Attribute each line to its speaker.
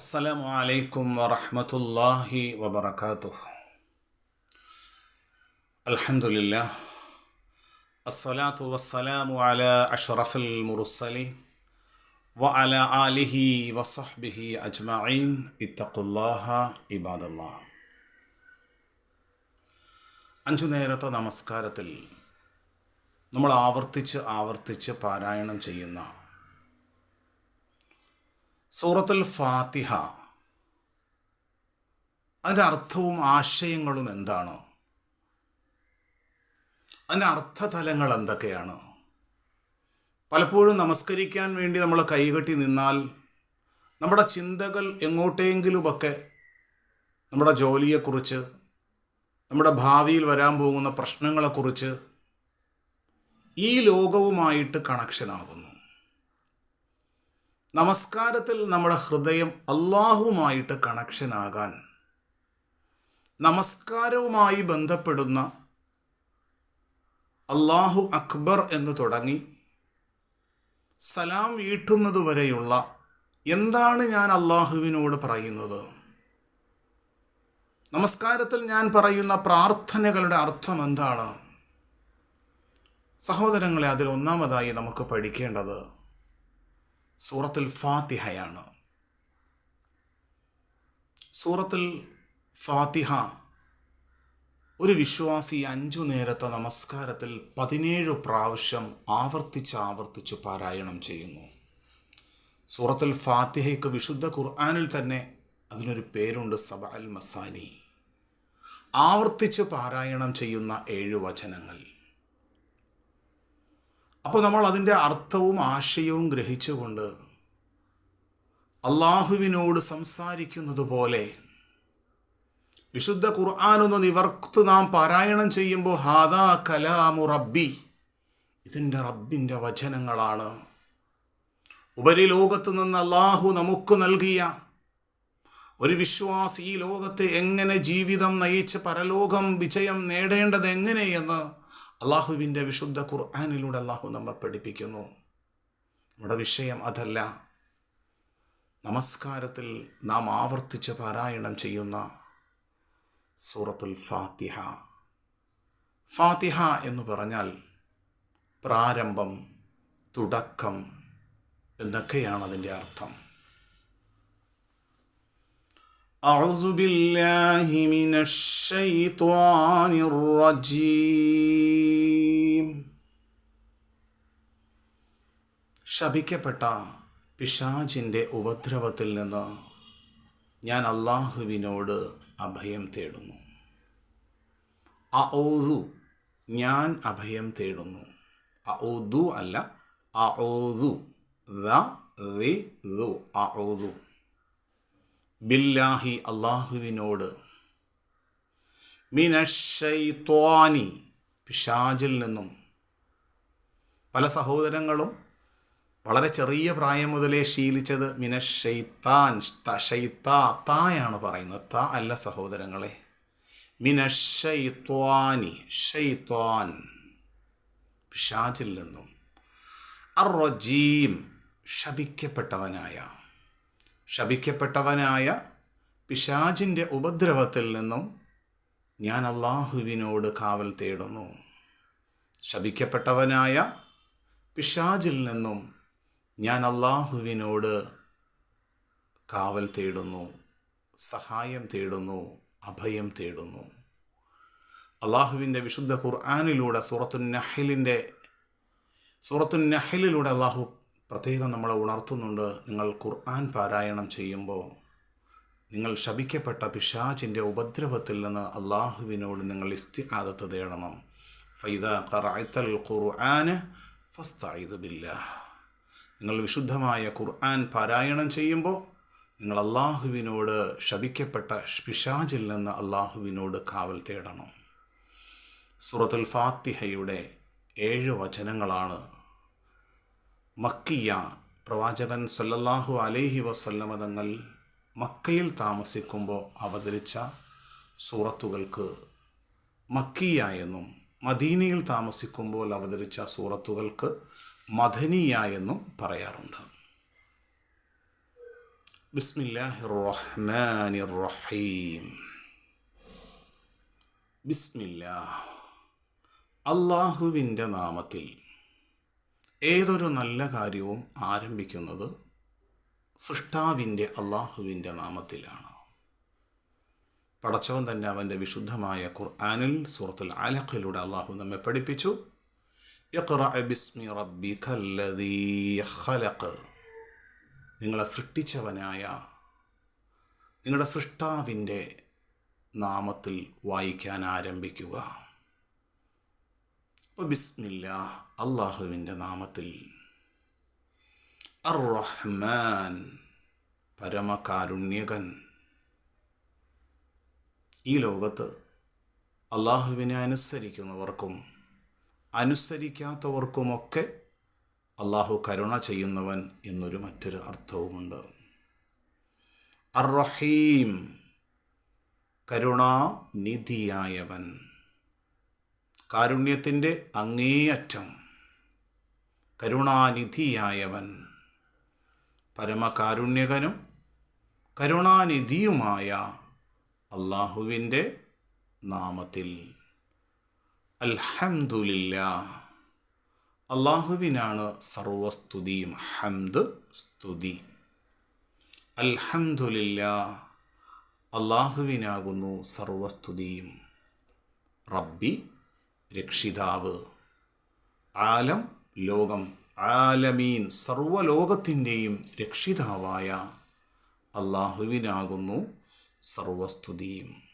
Speaker 1: അസ്സലാമു അലൈക്കും വറഹമത്തല്ലാഹി വബർക്കാത്തു അലഹമില്ല അസ്സലാത്തു വസ്സലാമു അല അഷ്റഫുൽ മുർസലി വ അല ആലിഹി വസഹ്ബിഹി അജ്മഈൻ. ഇത്തഖുല്ലാഹ ഇബാദല്ലാ അഞ്ചു നേരത്തെ നമസ്കാരത്തിൽ നമ്മൾ ആവർത്തിച്ച് ആവർത്തിച്ച് പാരായണം ചെയ്യുന്ന സൂറത്തുൽ ഫാത്തിഹ. അതിന്റെ അർത്ഥവും ആശയങ്ങളും എന്താണ്? അതിന്റെ അർത്ഥതലങ്ങൾ എന്തൊക്കെയാണ്? പലപ്പോഴും നമസ്കരിക്കാൻ വേണ്ടി നമ്മൾ കൈകെട്ടി നിന്നാൽ നമ്മുടെ ചിന്തകൾ എങ്ങോട്ടെങ്കിലുമൊക്കെ നമ്മുടെ ജോലിയെക്കുറിച്ച് നമ്മുടെ ഭാവിയിൽ വരാൻ പോകുന്ന പ്രശ്നങ്ങളെക്കുറിച്ച് ഈ ലോകവുമായിട്ട് കണക്ഷനാകുന്നു നമസ്കാരത്തിൽ നമ്മുടെ ഹൃദയം അള്ളാഹുമായിട്ട് കണക്ഷനാകാൻ നമസ്കാരവുമായി ബന്ധപ്പെടുന്ന അള്ളാഹു അക്ബർ എന്ന് തുടങ്ങി സലാം വീട്ടുന്നതുവരെയുള്ള എന്താണ് ഞാൻ അള്ളാഹുവിനോട് പറയുന്നത്? നമസ്കാരത്തിൽ ഞാൻ പറയുന്ന പ്രാർത്ഥനകളുടെ അർത്ഥം എന്താണ്? സഹോദരങ്ങളെ അതിൽ ഒന്നാമതായി നമുക്ക് പഠിക്കേണ്ടത് സൂറത്തുൽ ഫാത്തിഹയാണ്. സൂറത്തുൽ ഫാത്തിഹ ഒരു വിശ്വാസി അഞ്ചു നേരത്തെ നമസ്കാരത്തിൽ പതിനേഴ് പ്രാവശ്യം ആവർത്തിച്ച് ആവർത്തിച്ച് പാരായണം ചെയ്യുന്നു. സൂറത്തുൽ ഫാത്തിഹയ്ക്ക് വിശുദ്ധ ഖുർആാനിൽ തന്നെ അതിനൊരു പേരുണ്ട് സബ അൽ മസാനി. ആവർത്തിച്ച് പാരായണം ചെയ്യുന്ന ഏഴ് വചനങ്ങൾ. അപ്പോൾ നമ്മൾ അതിന്റെ അർത്ഥവും ആശയവും ഗ്രഹിച്ചുകൊണ്ട് അള്ളാഹുവിനോട് സംസാരിക്കുന്നത് പോലെ വിശുദ്ധ ഖുർആാനൊന്ന് നിവർത്ത് നാം പാരായണം ചെയ്യുമ്പോൾ ഹാദാ കലാമു റബ്ബി ഇതിന്റെ റബ്ബിന്റെ വചനങ്ങളാണ്. ഉപരിലോകത്ത് നിന്ന് അള്ളാഹു നമുക്ക് നൽകിയ ഒരു വിശ്വാസി ഈ ലോകത്തെ എങ്ങനെ ജീവിതം നയിച്ച് പരലോകം വിജയം നേടേണ്ടത് എങ്ങനെയെന്ന് അള്ളാഹുവിന്റെ വിശുദ്ധ ഖുർആാനിലൂടെ അള്ളാഹു നമ്മെ പഠിപ്പിക്കുന്നു. നമ്മുടെ വിഷയം അതല്ല. നമസ്കാരത്തിൽ നാം ആവർത്തിച്ച് പാരായണം ചെയ്യുന്ന സൂറത്തുൽ ഫാത്തിഹ. ഫാത്തിഹ എന്ന് പറഞ്ഞാൽ പ്രാരംഭം തുടക്കം എന്നൊക്കെയാണ് അതിന്റെ അർത്ഥം. أعوذ بالله من الشيطان الرجيم ശപിക്കപ്പെട്ട പിശാചിൻ്റെ ഉപദ്രവത്തിൽ നിന്ന് ഞാൻ അള്ളാഹുവിനോട് അഭയം തേടുന്നു അഊദു ഞാൻ അഭയം തേടുന്നു അഊദു അല്ല അഊദു ദ അഊദു ബില്ലാഹി അള്ളാഹുവിനോട് മിനഷൈത്വാനി പിശാജിൽ നിന്നും പല സഹോദരങ്ങളും വളരെ ചെറിയ പ്രായം മുതലേ ശീലിച്ചത് മിനഷൈത്താൻ ഷൈത്താ തായാണ് പറയുന്നത്. ത അല്ല സഹോദരങ്ങളെ. മിനഷൈത്വാനി ഷൈത്വാൻ പിശാജിൽ നിന്നും അറോജീം ശപിക്കപ്പെട്ടവനായ ശപിക്കപ്പെട്ടവനായ പിശാജിന്റെ ഉപദ്രവത്തിൽ നിന്നും ഞാൻ അള്ളാഹുവിനോട് കാവൽ തേടുന്നു. ശപിക്കപ്പെട്ടവനായ പിശാജിൽ നിന്നും ഞാൻ അള്ളാഹുവിനോട് കാവൽ തേടുന്നു സഹായം തേടുന്നു അഭയം തേടുന്നു. അള്ളാഹുവിന്റെ വിശുദ്ധ ഖുർആാനിലൂടെ സൂറത്തുൻ നഹലിന്റെ അള്ളാഹു പ്രത്യേകം നമ്മളെ ഉണർത്തുന്നുണ്ട്. നിങ്ങൾ ഖുർആൻ പാരായണം ചെയ്യുമ്പോൾ നിങ്ങൾ ശപിക്കപ്പെട്ട പിശാചിന്റെ ഉപദ്രവത്തിൽ നിന്ന് അള്ളാഹുവിനോട് നിങ്ങൾ ഇസ്തി ആദത്ത് തേടണം. ഫൈദ ഖറഅത്തൽ ഖുർആന് ഫസ്തായത് ബില്ലാഹ്. നിങ്ങൾ വിശുദ്ധമായ ഖുർആൻ പാരായണം ചെയ്യുമ്പോൾ നിങ്ങൾ അള്ളാഹുവിനോട് ശപിക്കപ്പെട്ട പിശാചിൽ നിന്ന് അള്ളാഹുവിനോട് കാവൽ തേടണം. സൂറത്തുൽ ഫാത്തിഹയുടെ ഏഴ് വചനങ്ങളാണ് മക്കിയ പ്രവാചകൻ സല്ലല്ലാഹു അലൈഹി വസല്ലമ തങ്ങൾ മക്കയിൽ താമസിക്കുമ്പോൾ അവതരിച്ച സൂറത്തുകൾക്ക് മക്കിയ എന്നും മദീനയിൽ താമസിക്കുമ്പോൾ അവതരിച്ച സൂറത്തുകൾക്ക് മദനിയ എന്നും പറയാറുണ്ട്. ബിസ്മില്ലാഹിർ റഹ്മാനിർ റഹീം അള്ളാഹുവിന്റെ നാമത്തിൽ ഏതൊരു നല്ല കാര്യവും ആരംഭിക്കുന്നത് സൃഷ്ടാവിന്റെ അള്ളാഹുവിന്റെ നാമത്തിലാണ്. പടച്ചവൻ തന്നെ അവന്റെ വിശുദ്ധമായ ഖുർആാനിൽ സൂറത്തുൽ അലഖിലൂടെ അള്ളാഹു നമ്മെ പഠിപ്പിച്ചു. നിങ്ങളെ സൃഷ്ടിച്ചവനായ നിങ്ങളുടെ സൃഷ്ടാവിന്റെ നാമത്തിൽ വായിക്കാൻ ആരംഭിക്കുക. ബിസ്മില്ല അള്ളാഹുവിന്റെ നാമത്തിൽ. അർ റഹ്മാൻ പരമകാരുണ്യകൻ. ഈ ലോകത്ത് അള്ളാഹുവിനെ അനുസരിക്കുന്നവർക്കും അനുസരിക്കാത്തവർക്കുമൊക്കെ അള്ളാഹു കരുണ ചെയ്യുന്നവൻ എന്നൊരു മറ്റൊരു അർത്ഥവുമുണ്ട്. അർ റഹീം കരുണാനിധിയായവൻ. കാരുണ്യത്തിന്റെ അങ്ങേയറ്റം കരുണാനിധിയായവൻ. പരമകാരുണ്യകനും കരുണാനിധിയുമായ അള്ളാഹുവിന്റെ നാമത്തിൽ. അൽഹംദുലില്ല അള്ളാഹുവിനാണ് സർവസ്തുതിയും. ഹംദ് സ്തുതി. അൽഹംദുലില്ല അള്ളാഹുവിനാകുന്നു സർവസ്തുതിയും. റബ്ബി രക്ഷിതാവ്. ആലം ലോകം ആലമീൻ സർവലോകത്തിന്റെയും രക്ഷിതാവായ അള്ളാഹുവിനാകുന്നു സർവസ്തുതിയും